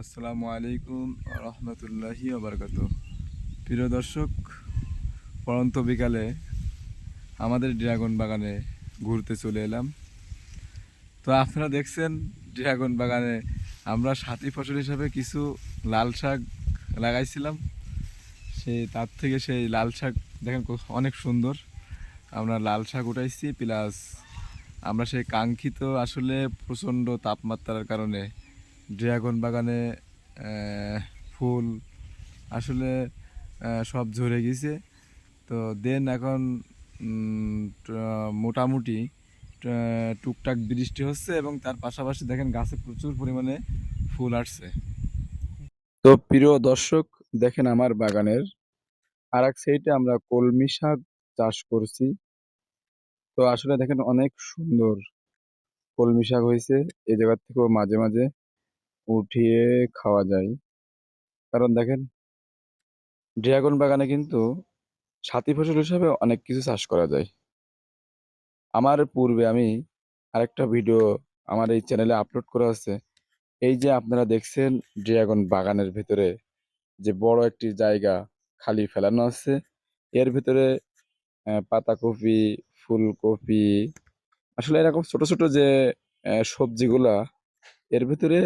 আসসালামু আলাইকুম রহমতুল্লাহি আবরকাত প্রিয় দর্শক, পরন্ত বিকালে আমাদের ড্রাগন বাগানে ঘুরতে চলে এলাম। তো আপনারা দেখছেন, ড্রাগন বাগানে আমরা সাথী ফসল হিসাবে কিছু লাল শাক লাগাইছিলাম। সেই তার থেকে সেই লাল শাক দেখেন অনেক সুন্দর। আমরা লাল শাক উঠাইছি, প্লাস আমরা সেই কাঙ্ক্ষিত আসলে প্রচণ্ড তাপমাত্রার কারণে ড্রাগন বাগানে ফুল, আসলে সব ঝরে গেছে। তো দেন এখন মোটামুটি টুকটাক বৃষ্টি হচ্ছে এবং তার পাশাপাশি দেখেন গাছে প্রচুর পরিমাণে ফুল আসছে। তো প্রিয় দর্শক, দেখেন আমার বাগানের আর এক সাইডে আমরা কলমি শাক চাষ করছি। তো আসলে দেখেন অনেক সুন্দর কলমি শাক হয়েছে। এই জায়গা থেকেও মাঝে মাঝে উঠিয়ে খাওয়া যায়। কারণ দেখেন, ড্রাগন বাগানে কিন্তু সাথী ফসল হিসাবে অনেক কিছু চাষ করা যায়। আমার পূর্বে আমি আরেকটা ভিডিও আমার এই চ্যানেলে আপলোড করা আছে। এই যে আপনারা দেখছেন ড্রাগন বাগানের ভেতরে যে বড় একটি জায়গা খালি ফেলানো আছে, এর ভিতরে পাতাকপি, ফুলকপি, আসলে এরকম ছোট ছোট যে সবজিগুলা এর ভিতরে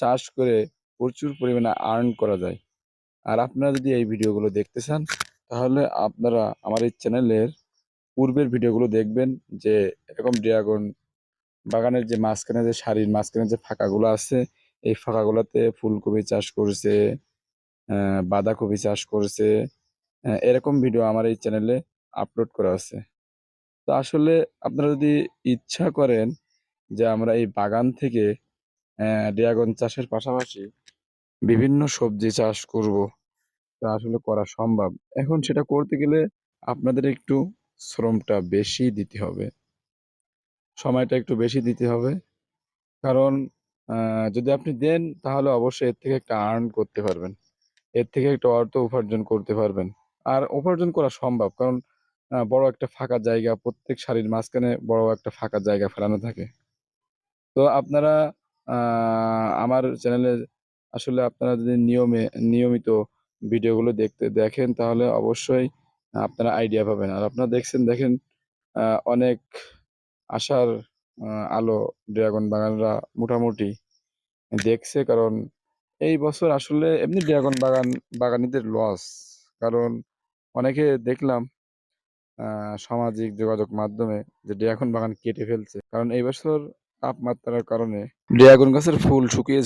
চাষ করে প্রচুর পরিমাণে আর্ন করা যায়। আর আপনারা যদি এই ভিডিওগুলো দেখতে চান, তাহলে আপনারা আমার এই চ্যানেলের পূর্বের ভিডিওগুলো দেখবেন যে এরকম ড্রাগন বাগানের যে মাঝখানে যে শাড়ির মাঝখানে যে ফাঁকাগুলো আছে, এই ফাঁকাগুলোতে ফুলকপি চাষ করছে বাঁধাকপি চাষ করছে এরকম ভিডিও আমার এই চ্যানেলে আপলোড করা আছে। তো আসলে আপনারা যদি ইচ্ছা করেন যে আমরা এই বাগান থেকে ড্রাগন চাষের পাশাপাশি বিভিন্ন সবজি চাষ করব। তা আসলে করা সম্ভব। এখন সেটা করতে গেলে আপনাদের একটু শ্রমটা বেশি দিতে হবে। সময়টা একটু বেশি দিতে হবে। কারণ যদি আপনি দেন তাহলে অবশ্যই এর থেকে একটা আর্ন করতে পারবেন। এর থেকে একটা অর্থ উপার্জন করতে পারবেন। আর উপার্জন করা সম্ভব। কারণ বড় একটা ফাঁকা জায়গা, প্রত্যেক শাড়ির মাঝখানে বড় একটা ফাঁকা জায়গা ফেলানো থাকে। তো আপনারা আমার চ্যানেলে আসলে আপনারা যদি নিয়মে, নিয়মিত ভিডিওগুলো দেখতে দেখেন, তাহলে অবশ্যই আপনারা আইডিয়া পাবেন। আর আপনারা দেখছেন, দেখেন অনেক আশার আলো ড্রাগন বাগানরা মোটামুটি দেখছে। কারণ এই বছর আসলে এমনি ড্রাগন বাগান বাগানীদের লস কারণ অনেকে দেখলাম সামাজিক যোগাযোগ মাধ্যমে যে ড্রাগন বাগান কেটে ফেলছে। কারণ এই বছর তাপমাত্রার কারণে ড্রাগন গাছের ফুল শুকিয়ে